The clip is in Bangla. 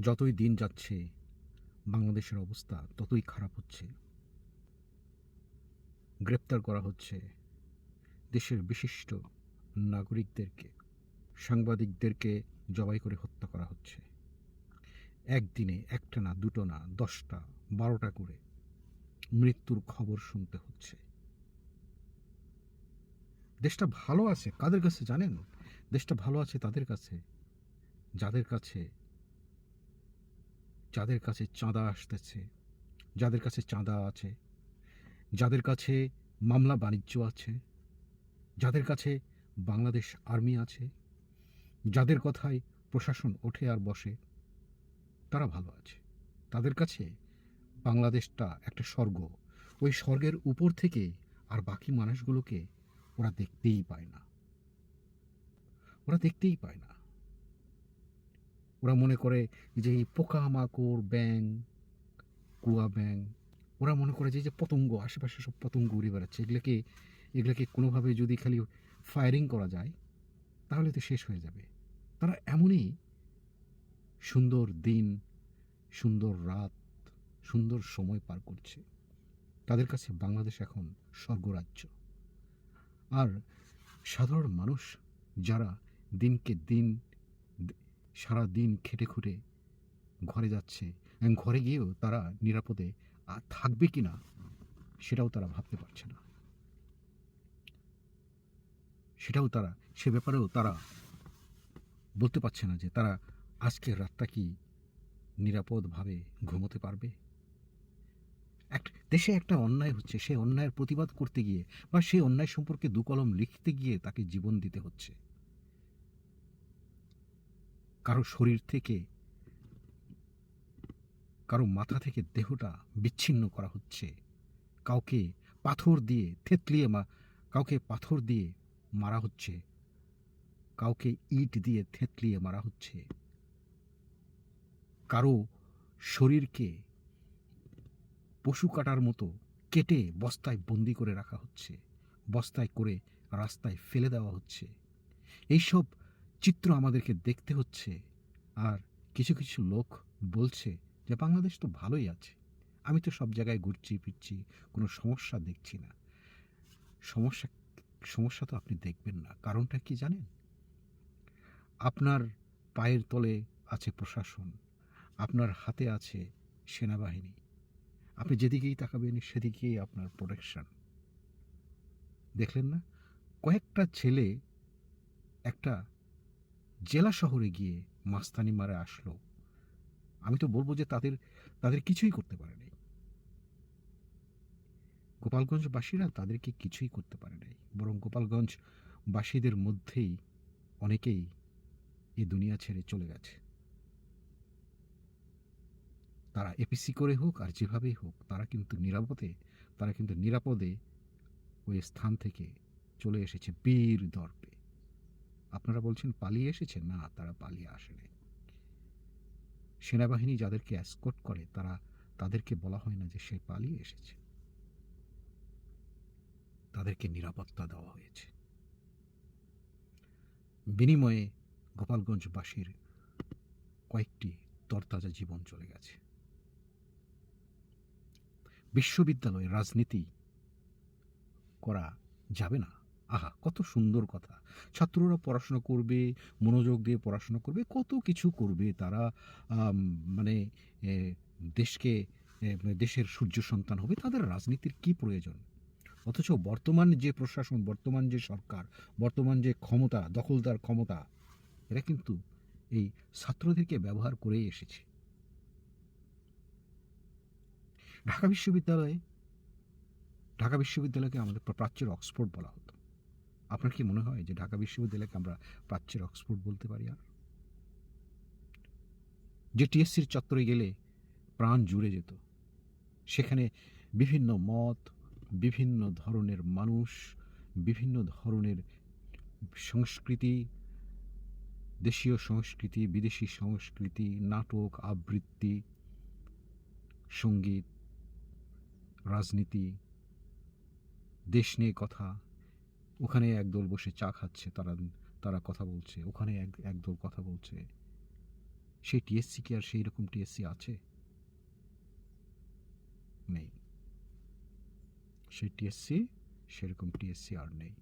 যতই দিন যাচ্ছে, বাংলাদেশের অবস্থা ততই খারাপ হচ্ছে। গ্রেপ্তার করা হচ্ছে দেশের বিশিষ্ট নাগরিকদেরকে, সাংবাদিকদেরকে জবাই করে হত্যা করা হচ্ছে। একদিনে একটা না দুটো না দশটা, বারোটা করে মৃত্যুর খবর শুনতে হচ্ছে। দেশটা ভালো আছে, কাদের কাছে জানেন? দেশটা ভালো আছে তাদের কাছে, যাদের কাছে যাদের কাছে চাঁদা আসতেছে, যাদের কাছে চাঁদা আছে, যাদের কাছে মামলা বাণিজ্য আছে, যাদের কাছে বাংলাদেশ আর্মি আছে, যাদের কথায় প্রশাসন ওঠে আর বসে, তারা ভালো আছে। তাদের কাছে বাংলাদেশটা একটা স্বর্গ। ওই স্বর্গের উপর থেকে আর বাকি মানুষগুলোকে ওরা দেখতেই পায় না। ওরা দেখতেই পায় না। ওরা মনে করে যে এই পোকামাকড় ব্যাং কুয়া ব্যাং ওরা মনে করে যে যে পতঙ্গ, আশেপাশে সব পতঙ্গ উড়ে বেড়াচ্ছে, এগুলোকে এগুলোকে কোনোভাবে যদি খালি ফায়ারিং করা যায়, তাহলে তো শেষ হয়ে যাবে। তারা এমনই সুন্দর দিন, সুন্দর রাত, সুন্দর সময় পার করছে। তাদের কাছে বাংলাদেশ এখন স্বর্গরাজ্য। আর সাধারণ মানুষ যারা দিনকে দিন সারা দিন খেটে খুঁটে ঘরে যাচ্ছে। ঘরে গিয়েও তারা নিরাপদে থাকবে কি না, সেটাও তারা ভাবতে পারছে না। সেটাও তারা, সে ব্যাপারেও তারা বলতে পারছে না যে তারা আজকের রাতটা কি নিরাপদভাবে ঘুমোতে পারবে। এক, দেশে একটা অন্যায় হচ্ছে সেই অন্যায়ের প্রতিবাদ করতে গিয়ে বা সেই অন্যায় সম্পর্কে দু কলম লিখতে গিয়ে তাকে জীবন দিতে হচ্ছে। কারও শরীর থেকে, কারও মাথা থেকে দেহটা বিচ্ছিন্ন করা হচ্ছে। কাউকে পাথর দিয়ে থেতলিয়ে মা, কাউকে পাথর দিয়ে মারা হচ্ছে। কাউকে ইট দিয়ে থেতলিয়ে মারা হচ্ছে। কারও শরীরকে পশু কাটার মতো কেটে বস্তায় বন্দি করে রাখা হচ্ছে, বস্তায় করে রাস্তায় ফেলে দেওয়া হচ্ছে। এইসব চিত্র আমাদেরকে দেখতে হচ্ছে। আর কিছু কিছু লোক বলছে যে বাংলাদেশ তো ভালোই আছে। আমি তো সব জায়গায় ঘুরছি, ফিরছি, কোনো সমস্যা দেখছি না। সমস্যা সমস্যা তো আপনি দেখবেন না। কারণটা কি জানেন? আপনার পায়ের তলে আছে প্রশাসন, আপনার হাতে আছে সেনাবাহিনী। আপনি যেদিকেই তাকাবেন, সেদিকেই আপনার প্রোটেকশন দেখলেন না? কয়েকটা ছেলে একটা জেলা শহরে গিয়ে মাস্তানি মারে আসলো। আমি তো বলব যে তাদের তাদের কিছুই করতে পারে নাই গোপালগঞ্জবাসীরা তাদেরকে কিছুই করতে পারে নাই বরং গোপালগঞ্জবাসীদের মধ্যেই অনেকেই এই দুনিয়া ছেড়ে চলে গেছে। তারা এপিসি করে হোক আর যেভাবেই হোক, তারা কিন্তু নিরাপদে, তারা কিন্তু নিরাপদে ওই স্থান থেকে চলে এসেছে বীর দর্পে। আপনারা বলছেন পালিয়ে এসেছে না, তারা পালিয়ে আসেনি। সেনাবাহিনী যাদেরকে অ্যাসকোট করে, তারা তাদেরকে বলা হয় না যে সে পালিয়ে এসেছে। তাদেরকে নিরাপত্তা দেওয়া হয়েছে। বিনিময়ে গোপালগঞ্জবাসীর কয়েকটি তরতাজা জীবন চলে গেছে। বিশ্ববিদ্যালয়ে রাজনীতি করা যাবে না। আহা, কত সুন্দর কথা। ছাত্ররা পড়াশোনা করবে, মনোযোগ দিয়ে পড়াশোনা করবে, কত কিছু করবে তারা মানে দেশকে দেশের সূর্য সন্তান হবে, তাদের রাজনীতির কি প্রয়োজন? অথচ বর্তমান যে প্রশাসন, বর্তমান যে সরকার, বর্তমান যে ক্ষমতা, দখলদার ক্ষমতা, এরা কিন্তু এই ছাত্রদেরকে ব্যবহার করেই এসেছে। ঢাকা বিশ্ববিদ্যালয়ে, ঢাকা বিশ্ববিদ্যালয়কে আমাদের প্রাচ্যের অক্সফোর্ড বলা হতো। আপনার কি মনে হয় যে ঢাকা বিশ্ববিদ্যালয়কে আমরা প্রাচ্যের অক্সফোর্ড বলতে পারি আর? যে টিএসসির চত্বরে গেলে প্রাণ জুড়ে যেত, সেখানে বিভিন্ন মত, বিভিন্ন ধরনের মানুষ, বিভিন্ন ধরনের সংস্কৃতি, দেশীয় সংস্কৃতি, বিদেশি সংস্কৃতি, নাটক, আবৃত্তি, সংগীত, রাজনীতি, দেশ নিয়ে কথা। ওখানে একদল বসে চা খাচ্ছে, তারা তারা কথা বলছে। ওখানে এক, একদল কথা বলছে সেই টিএসসি কি আর সেই রকম টিএসসি আছে? নেই। সেই টিএসসি সেরকম টিএসসি আর নেই।